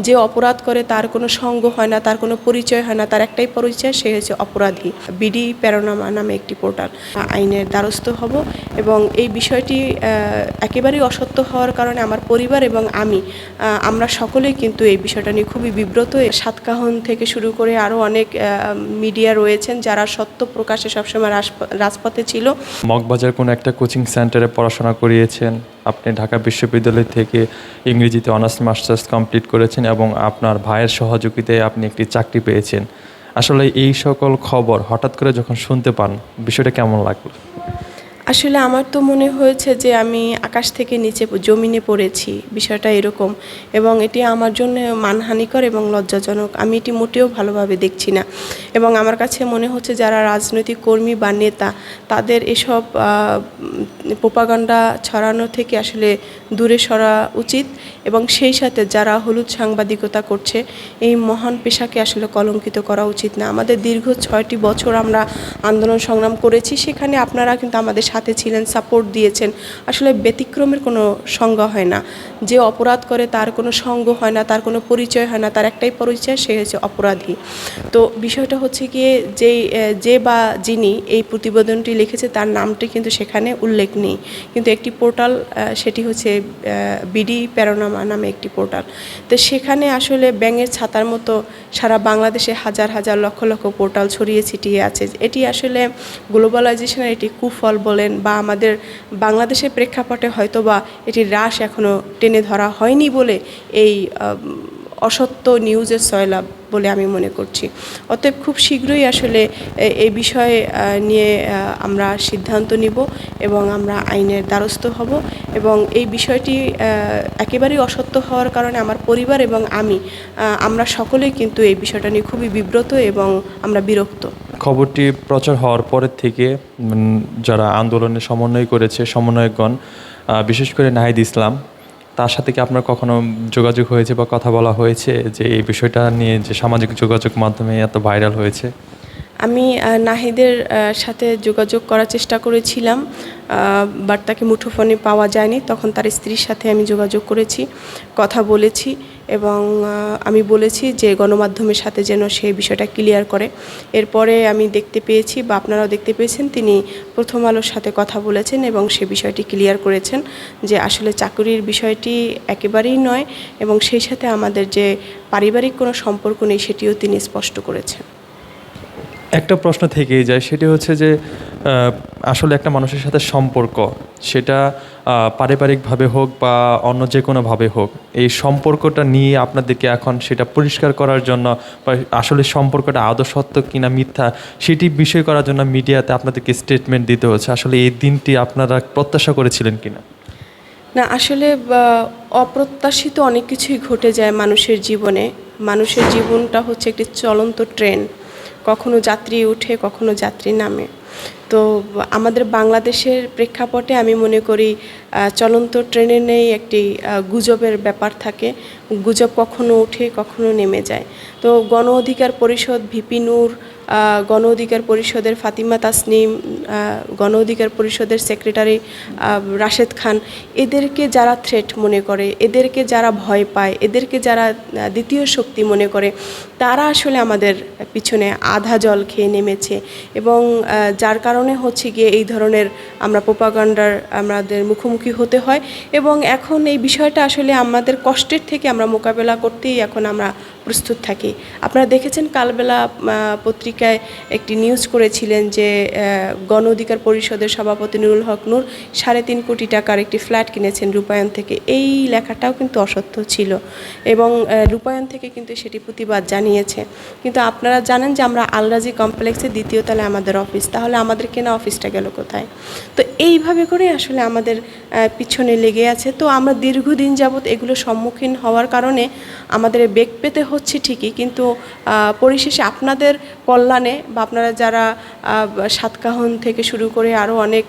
যে অপরাধ করে তার কোনো সঙ্গ হয় না, তার কোনো পরিচয় হয় না, তার একটাই পরিচয়, সে হচ্ছে অপরাধী। বিডি প্যারোনামা নামে একটি পোর্টাল। আইনের দ্বারস্থ হব এবং এই বিষয়টি একেবারেই অসত্য হওয়ার কারণে আমার পরিবার এবং আমি আমরা সকলেই কিন্তু এই বিষয়টা নিয়ে খুবই বিব্রত। সাতকাহন থেকে শুরু করে আরও অনেক মিডিয়া রয়েছেন যারা সত্য প্রকাশে সবসময় রাজপ- রাজপথে ছিল। মগবাজার কোনো একটা কোচিং সেন্টারে পড়াশোনা করিয়েছেন। আপনি ঢাকা বিশ্ববিদ্যালয় থেকে ইংরেজিতে অনার্স মাস্টার্স কমপ্লিট করেছেন এবং আপনার ভাইয়ের সহযোগিতায় আপনি একটি চাকরি পেয়েছেন। আসলে এই সকল খবর হঠাৎ করে যখন শুনতে পান, বিষয়টা কেমন লাগল? আসলে আমার তো মনে হয়েছে যে আমি আকাশ থেকে নিচে জমিনে পড়েছি, বিষয়টা এরকম। এবং এটি আমার জন্য মানহানিকর এবং লজ্জাজনক। আমি এটি মোটেও ভালোভাবে দেখছি না। এবং আমার কাছে মনে হচ্ছে যারা রাজনৈতিক কর্মী বা নেতা, তাদের এসব প্রোপাগান্ডা ছড়ানো থেকে আসলে দূরে সরা উচিত। এবং সেই সাথে যারা হলুদ সাংবাদিকতা করছে, এই মহান পেশাকে আসলে কলঙ্কিত করা উচিত না। আমাদের দীর্ঘ ছয়টি বছর আমরা আন্দোলন সংগ্রাম করেছি, সেখানে আপনারা কিন্তু আমাদের ছিলেন সাপোর্ট দিয়েছেন, আসলে ব্যতিক্রমের কোনো সংজ্ঞা হয় না। যে অপরাধ করে তার কোনো সঙ্গ হয় না, তার কোনো পরিচয় হয় না, তার একটাই পরিচয়, সে হচ্ছে অপরাধী। তো বিষয়টা হচ্ছে গিয়ে যেই যে বা যিনি এই প্রতিবেদনটি লিখেছে, তার নামটি কিন্তু সেখানে উল্লেখ নেই। কিন্তু একটি পোর্টাল সেটি হচ্ছে বিডি প্যারোনামা নামে একটি পোর্টাল। তো সেখানে আসলে ব্যাঙের ছাতার মতো সারা বাংলাদেশে হাজার হাজার লক্ষ লক্ষ পোর্টাল ছড়িয়ে ছিটিয়ে আছে। এটি আসলে গ্লোবালাইজেশনের এটি কুফল বলেন বা আমাদের বাংলাদেশের প্রেক্ষাপটে হয়তো বা এটির হ্রাস এখনও টেনে ধরা হয়নি বলে এই অসত্য নিউজের সয়লাভ বলে আমি মনে করছি। অতএব খুব শীঘ্রই আসলে এই বিষয়ে নিয়ে আমরা সিদ্ধান্ত নিব এবং আমরা আইনের দ্বারস্থ হব এবং এই বিষয়টি একেবারেই অসত্য হওয়ার কারণে আমার পরিবার এবং আমি আমরা সকলেই কিন্তু এই বিষয়টা নিয়ে খুবই বিব্রত এবং আমরা বিরক্ত। খবরটি প্রচার হওয়ার পরের থেকে যারা আন্দোলনে সমন্বয় করেছে, সমন্বয়কগণ বিশেষ করে নাহিদ ইসলাম, তার সাথে কি আপনার কখনো যোগাযোগ হয়েছে বা কথা বলা হয়েছে যে এই বিষয়টা নিয়ে যে সামাজিক যোগাযোগ মাধ্যমে এত ভাইরাল হয়েছে? আমি নাহিদের সাথে যোগাযোগ করার চেষ্টা করেছিলাম বাট তাকে মুঠোফোনে পাওয়া যায়নি। তখন তার স্ত্রীর সাথে আমি যোগাযোগ করেছি, কথা বলেছি এবং আমি বলেছি যে গণমাধ্যমের সাথে যেন সেই বিষয়টা ক্লিয়ার করে। এরপরে আমি দেখতে পেয়েছি বা আপনারাও দেখতে পেয়েছেন, তিনি প্রথম আলোর সাথে কথা বলেছেন এবং সে বিষয়টি ক্লিয়ার করেছেন যে আসলে চাকুরির বিষয়টি একেবারেই নয় এবং সেই সাথে আমাদের যে পারিবারিক কোনো সম্পর্ক নেই, সেটিও তিনি স্পষ্ট করেছেন। একটা প্রশ্ন থেকেই যায়, সেটি হচ্ছে যে আসলে একটা মানুষের সাথে সম্পর্ক, সেটা পারিবারিকভাবে হোক বা অন্য যে কোনোভাবে হোক, এই সম্পর্কটা নিয়ে আপনাদেরকে এখন সেটা পরিষ্কার করার জন্য বা আসলে সম্পর্কটা আদৌ সত্য কিনা মিথ্যা, সেটি বিষয় করার জন্য মিডিয়াতে আপনাদেরকে স্টেটমেন্ট দিতে হচ্ছে, আসলে এই দিনটি আপনারা প্রত্যাশা করেছিলেন কিনা? না, আসলে অপ্রত্যাশিত অনেক কিছুই ঘটে যায় মানুষের জীবনে। মানুষের জীবনটা হচ্ছে একটি চলন্ত ট্রেন। কখনো যাত্রী উঠে, কখনো যাত্রী নামে। তো আমাদের বাংলাদেশের প্রেক্ষাপটে আমি মনে করি চলন্ত ট্রেনে নেই একটি গুজবের ব্যাপার থাকে। গুজব কখনো উঠে, কখনো নেমে যায়। তো গণ অধিকার পরিষদ ভিপি নূর গণ অধিকার পরিষদের ফাতিমা তাসনিম গণ অধিকার পরিষদের সেক্রেটারি রাশেদ খান, এদেরকে যারা থ্রেট মনে করে, এদেরকে যারা ভয় পায়, এদেরকে যারা দ্বিতীয় শক্তি মনে করে, তারা আসলে আমাদের পিছনে আধা জল খেয়ে নেমেছে। এবং যার কারণে হচ্ছে গিয়ে এই ধরনের আমরা প্রোপাগান্ডার আমাদের মুখোমুখি হতে হয়। এবং এখন এই বিষয়টা আসলে আমাদের কষ্টের থেকে মোকাবেলা করতেই এখন আমরা প্রস্তুত থাকি। আপনারা দেখেছেন কালবেলা পত্রিকায় একটি নিউজ করেছিলেন যে গণ অধিকার পরিষদের সভাপতি নুরুল হক নূর সাড়ে তিন কোটি টাকার একটি ফ্ল্যাট কিনেছেন রূপায়ণ থেকে। এই লেখাটাও কিন্তু অসত্য ছিল এবং রূপায়ণ থেকে কিন্তু সেটি প্রতিবাদ জানিয়েছে। কিন্তু আপনারা জানেন যে আমরা আলরাজি কমপ্লেক্সের দ্বিতীয় তলায় আমাদের অফিস তাহলে আমাদের কেনা অফিসটা গেল কোথায়? তো এইভাবে করে আসলে আমাদের পিছনে লেগে আছে। তো আমরা দীর্ঘদিন যাবৎ এগুলো সম্মুখীন হওয়ার কারণে আমাদের বেগ পেতে হচ্ছে ঠিকই, কিন্তু পরিশেষে আপনাদের কল্যাণে বা আপনারা যারা সাতকাহন থেকে শুরু করে আরও অনেক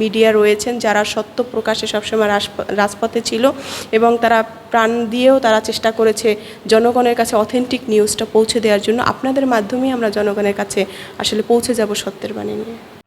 মিডিয়া রয়েছেন, যারা সত্য প্রকাশে সবসময় রাজপ- রাজপথে ছিল এবং তারা প্রাণ দিয়েও তারা চেষ্টা করেছে জনগণের কাছে অথেন্টিক নিউজটা পৌঁছে দেওয়ার জন্য, আপনাদের মাধ্যমেই আমরা জনগণের কাছে আসলে পৌঁছে যাব সত্যের বাণী নিয়ে।